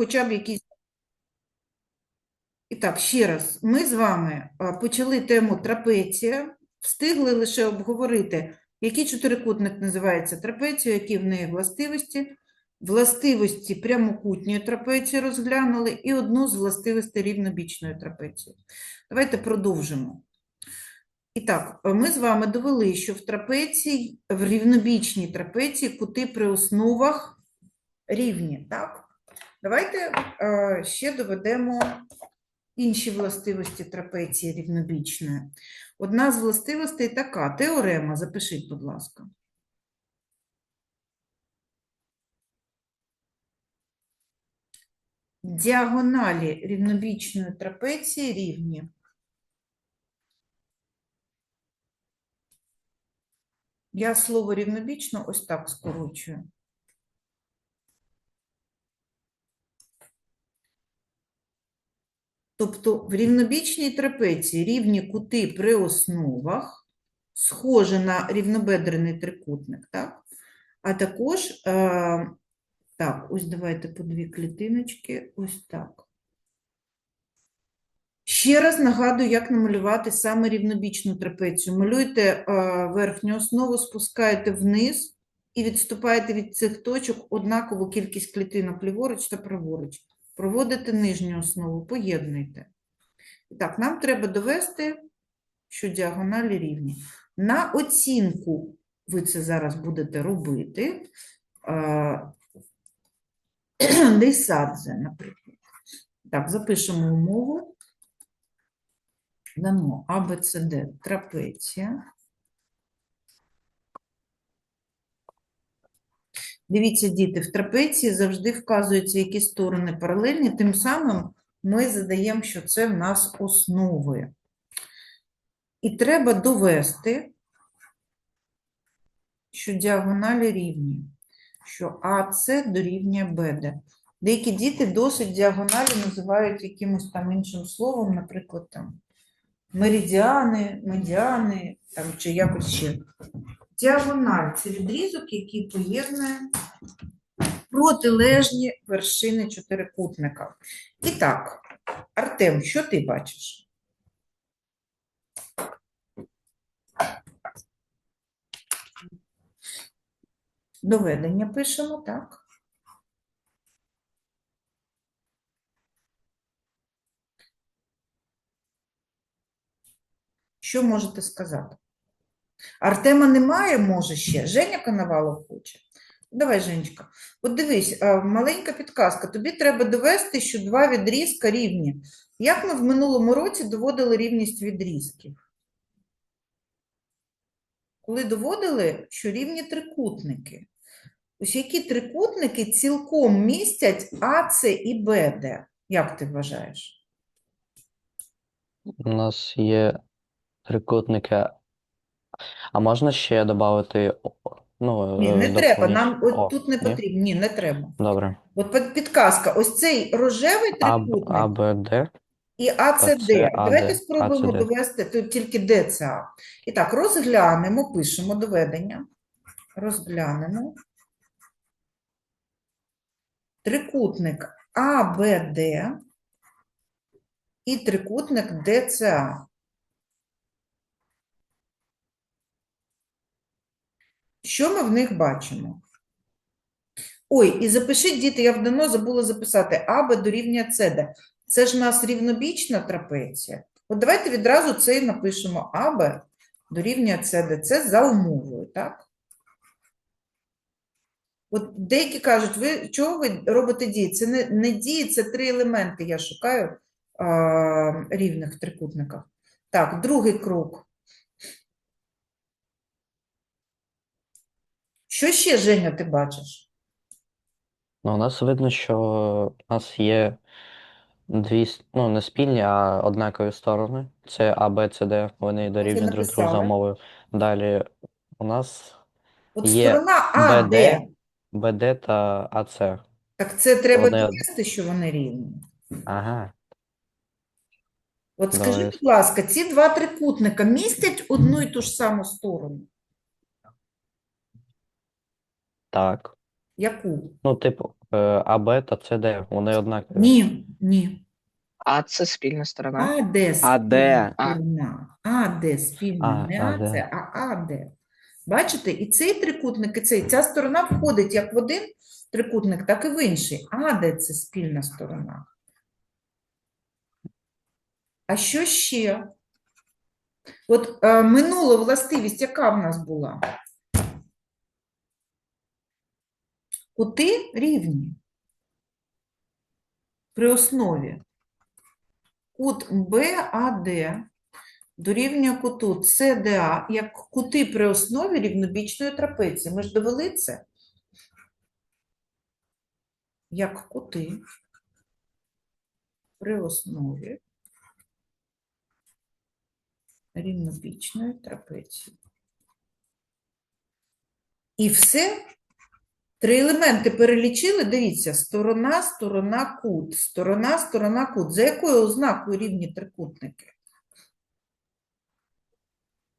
хоча б якісь. І так, ще раз, ми з вами почали тему трапеція, встигли лише обговорити, який чотирикутник називається трапецією, які в неї властивості. Властивості прямокутньої трапеції розглянули і одну з властивостей рівнобічної трапеції. Давайте продовжимо. І так, е, ми з вами довели, що в трапеції, в рівнобічній трапеції кути при основах рівні. Так? Давайте е, ще доведемо інші властивості трапеції рівнобічної. Одна з властивостей така теорема. Запишіть, будь ласка. Діагоналі рівнобічної трапеції рівні. Я слово рівнобічно ось так скорочую. Тобто в рівнобічній трапеції рівні кути при основах, схожі на рівнобедрений трикутник, так? А також, е, так, ось давайте по дві клітиночки, ось так. Ще раз нагадую, як намалювати саме рівнобічну трапецію. Малюйте е, верхню основу, спускаєте вниз і відступаєте від цих точок однакову кількість клітинок ліворуч та праворуч. Проводите нижню основу, поєднуйте. І Так, нам треба довести, що діагоналі рівні. На оцінку ви це зараз будете робити. Лісадзе, наприклад. Так, запишемо умову. Дамо А, Б, С, Д, трапеція. Дивіться, діти, в трапеції завжди вказуються які сторони паралельні, тим самим ми задаємо, що це в нас основи. І треба довести, що діагоналі рівні, що АС дорівнює БД. Деякі діти досить діагоналі називають якимось там іншим словом, наприклад, там меридіани, медіани, там, чи якось ще. Діагональ це відрізок, який поєднує протилежні вершини чотирикутника. І так, Артем, що ти бачиш? Доведення пишемо, так? Що можете сказати? Артема немає, може ще. Женя Коновалов хоче. Давай, Женечка. От дивись, маленька підказка. Тобі треба довести, що два відрізка рівні. Як ми в минулому році доводили рівність відрізків? Коли доводили, що рівні трикутники. Ось які трикутники цілком містять АЦ і БД? Як ти вважаєш? У нас є трикутники. А можна ще додати, ну, Ні, е, не треба. Нам от О, тут не ні? потрібно. Ні, не треба. Добре. От під- підказка. Ось цей рожевий А, трикутник. А, Б, Д. І АЦД. Оце Давайте АД, спробуємо довести тут тільки ДЦА. І так, розглянемо, пишемо доведення. Розглянемо. Трикутник АБД і трикутник ДЦА. Що ми в них бачимо? Ой, і запишіть, діти, я давно забула записати АБ дорівнює СД. Це ж у нас рівнобічна трапеція. От давайте відразу це і напишемо АБ дорівнює СД. Це за умовою, так? От деякі кажуть, ви чого ви робите дії? Це не, не дії, це три елементи я шукаю а, рівних трикутниках. Так, другий крок. Що ще, Женя, ти бачиш? Ну, у нас видно, що у нас є дві, с- ну, не спільні, а однакові сторони. Це А, Б, С, Д. Вони дорівнюють друг другу за написали. умовою. Далі у нас От Є сторона А, БД. БД та АЦ. Так це треба Вони- довести, що вони рівні. Ага. От скажи, Давай. будь ласка, ці два трикутника містять одну і ту ж саму сторону? Так. Яку? Ну, типу, е, АБ та СД, вони однакові. Ні, ні. А це спільна сторона. А де А де? спільна А. сторона? А де спільна? А, Не а А це, а А де. Бачите, і цей трикутник, і цей, ця сторона входить як в один трикутник, так і в інший. А де це спільна сторона? А що ще? От е, минула властивість, яка в нас була? Кути рівні при основі. Кут БАД дорівнює куту CDA як кути при основі рівнобічної трапеції. Ми ж довели це. Як кути при основі рівнобічної трапеції. І все. Три елементи перелічили. Дивіться, сторона, сторона, кут, сторона, сторона, кут. За якою ознакою рівні трикутники?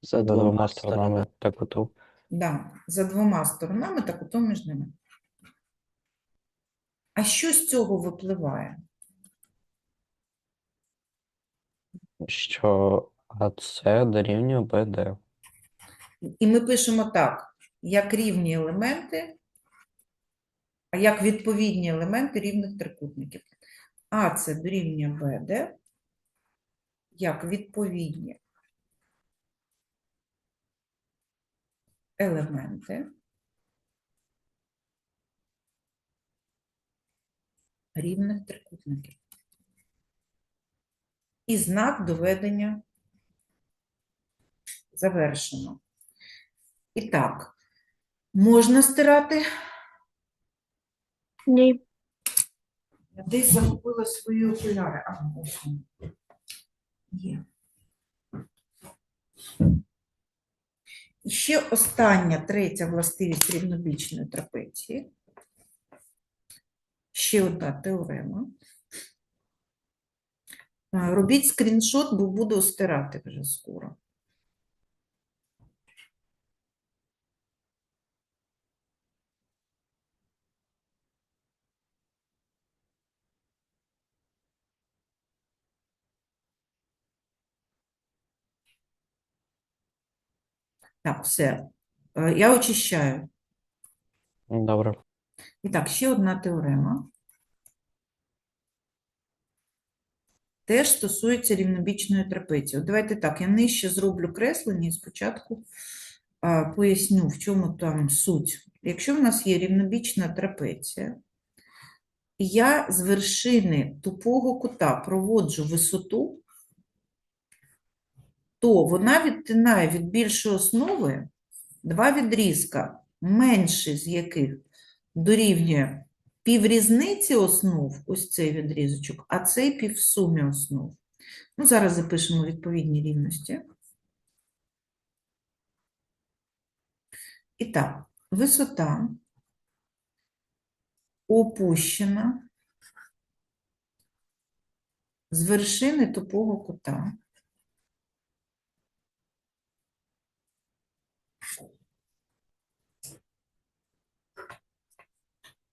За двома сторонами та куту. Да, за двома сторонами та кутом між ними. А що з цього випливає? Що АС дорівнює БД. І ми пишемо так, як рівні елементи, як відповідні елементи рівних трикутників. А це дорівнює БД, як відповідні елементи рівних трикутників. І знак доведення завершено. І так, можна стирати. Ні. Я десь загубила свої окуляри. А, ось. Є. І ще остання, третя властивість рівнобічної трапеції. Ще одна теорема. Робіть скріншот, бо буду стирати вже скоро. Так, все. Е, Я очищаю. Добре. І так, ще одна теорема. Теж стосується рівнобічної трапеції. От давайте так, я нижче зроблю креслення і спочатку а, поясню, в чому там суть. Якщо в нас є рівнобічна трапеція, і я з вершини тупого кута проводжу висоту, то вона відтинає від більшої основи два відрізка, менший з яких дорівнює піврізниці основ, ось цей відрізочок, а цей півсумі основ. Ну, зараз запишемо відповідні рівності. І так, висота опущена з вершини тупого кута.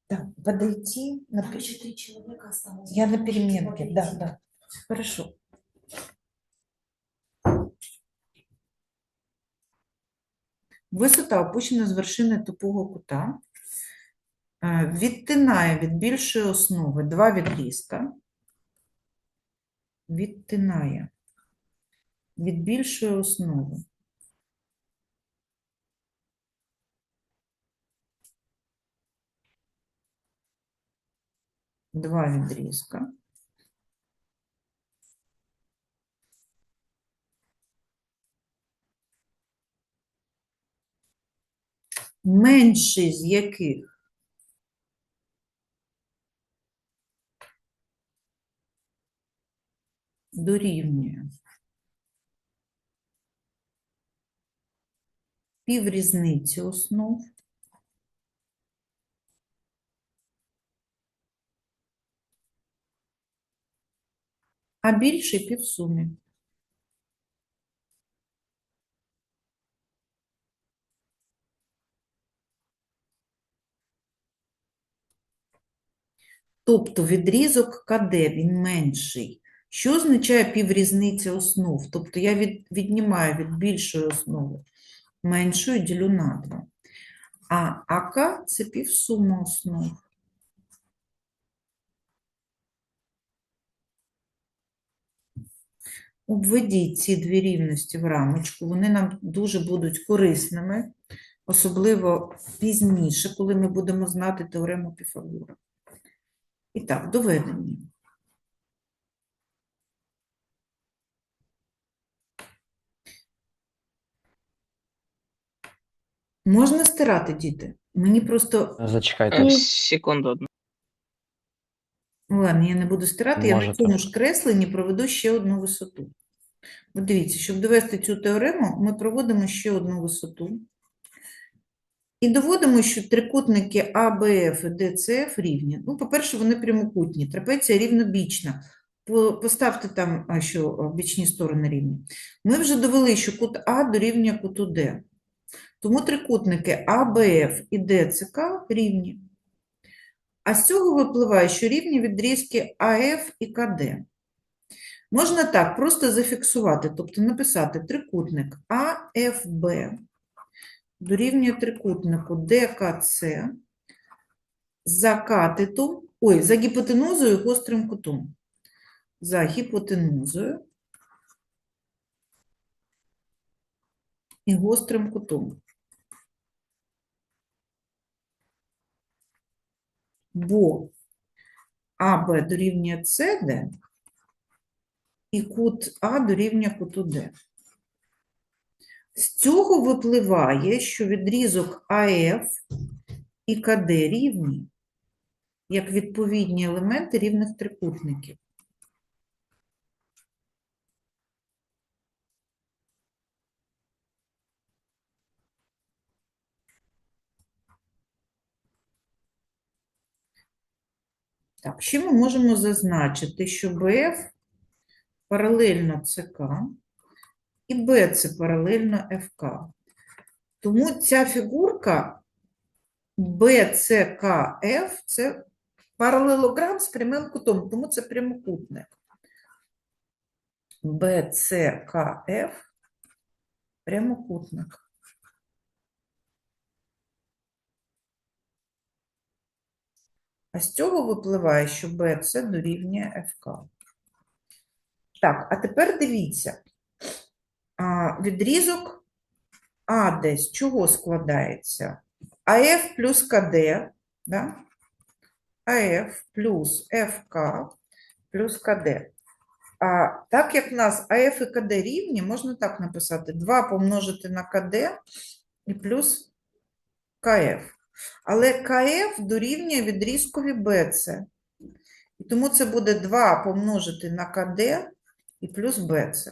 Так, подойти на пи- Четыре человека осталось. Я на переменке, да, да. Хорошо. Висота опущена з вершини тупого кута. Е, Відтинає від більшої основи два відрізка. Відтинає від більшої основи. Два відрізка. менший з яких? Дорівнює. Піврізниці основ а більший півсумі. Тобто відрізок КД, він менший. Що означає піврізниця основ? Тобто я від, віднімаю від більшої основи меншою ділю на 2. А АК – це півсума основ. Обведіть ці дві рівності в рамочку, вони нам дуже будуть корисними, особливо пізніше, коли ми будемо знати теорему Піфагора. І так, доведені. Можна стирати, діти? Мені просто Зачекайте. Е, Секунду одну. Ну, ладно, я не буду стирати, я на Можете. цьому ж кресленні проведу ще одну висоту. От дивіться, щоб довести цю теорему, ми проводимо ще одну висоту. І доводимо, що трикутники АБФ і ДЦФ рівні. Ну, по-перше, вони прямокутні, трапеція рівнобічна. Поставте там, що бічні сторони рівні. Ми вже довели, що кут А дорівнює куту Д. Тому трикутники АБФ і ДЦК рівні. А з цього випливає, що рівні відрізки АФ і КД. Можна так просто зафіксувати, тобто написати трикутник АФБ дорівнює трикутнику ДКЦ за катетом, ой, за гіпотенузою гострим кутом. За гіпотенузою і гострим кутом. Бо АБ дорівнює СД і кут А дорівнює куту Д. З цього випливає, що відрізок АФ і КД рівні, як відповідні елементи рівних трикутників. Так, ще ми можемо зазначити, що БФ паралельно ЦК і БЦ паралельно ФК. Тому ця фігурка BCKF – це паралелограм з прямим кутом, тому це прямокутник. BCKF – прямокутник. А з цього випливає, що BC дорівнює ФК. Так, а тепер дивіться. Відрізок АД з чого складається? АФ плюс КД, да? АФ плюс ФК плюс КД. А так як в нас АФ і КД рівні, можна так написати: 2 помножити на КД і плюс КФ. Але КФ дорівнює відрізкові БЦ. І тому це буде 2 помножити на КД і плюс БЦ.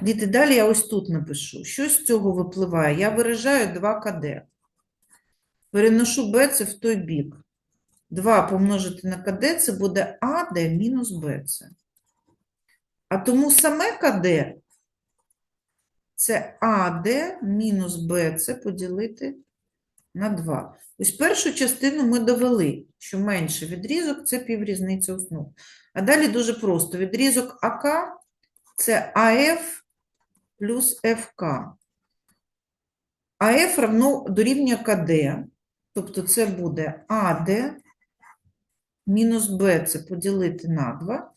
Діти, далі я ось тут напишу. Що з цього випливає? Я виражаю 2 КД. Переношу БЦ в той бік. 2 помножити на КД це буде АД мінус БЦ. А тому саме КД це АД мінус БЦ поділити на 2. Ось першу частину ми довели, що менший відрізок – це піврізниця основ. А далі дуже просто. Відрізок АК – це АФ плюс ФК. АФ равно дорівнює КД, тобто це буде АД мінус БЦ поділити на 2,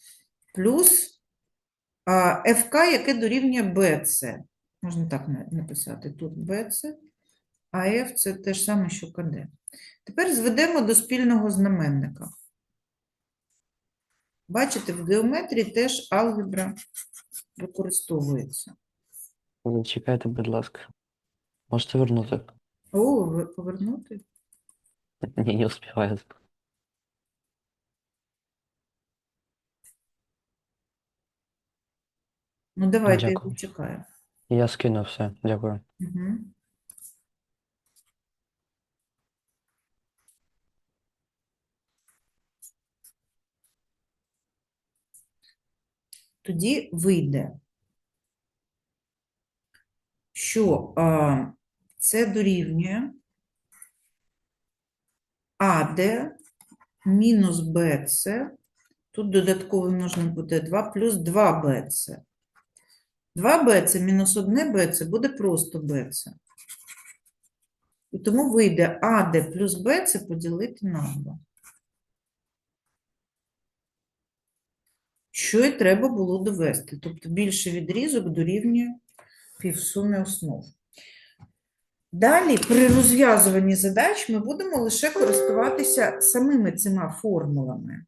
плюс ФК, яке дорівнює БЦ. Можна так написати. Тут БЦ, а F – це те ж саме, що КД. Тепер зведемо до спільного знаменника. Бачите, в геометрії теж алгебра використовується. Зачекайте, будь ласка. Можете вернути? О, ви повернути? Ні, не успіваю. Ну, давайте, я Дякую. почекаю. Я скину все. Дякую. Угу. Тоді вийде, що а, це дорівнює АД мінус bc. Тут додатково можна буде 2 плюс 2bc. 2bc мінус 1bc буде просто bc. І тому вийде AD плюс BC поділити на 2. Що і треба було довести. Тобто більший відрізок дорівнює півсуми основ. Далі, при розв'язуванні задач ми будемо лише користуватися самими цими формулами.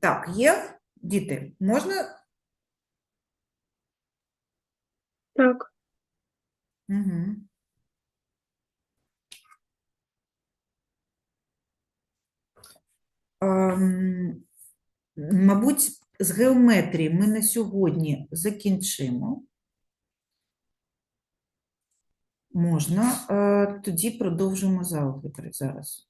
Так, є? Діти, можна? Так. Угу. Ем, мабуть, з геометрії ми на сьогодні закінчимо. Можна, е, тоді продовжимо з алгебри зараз.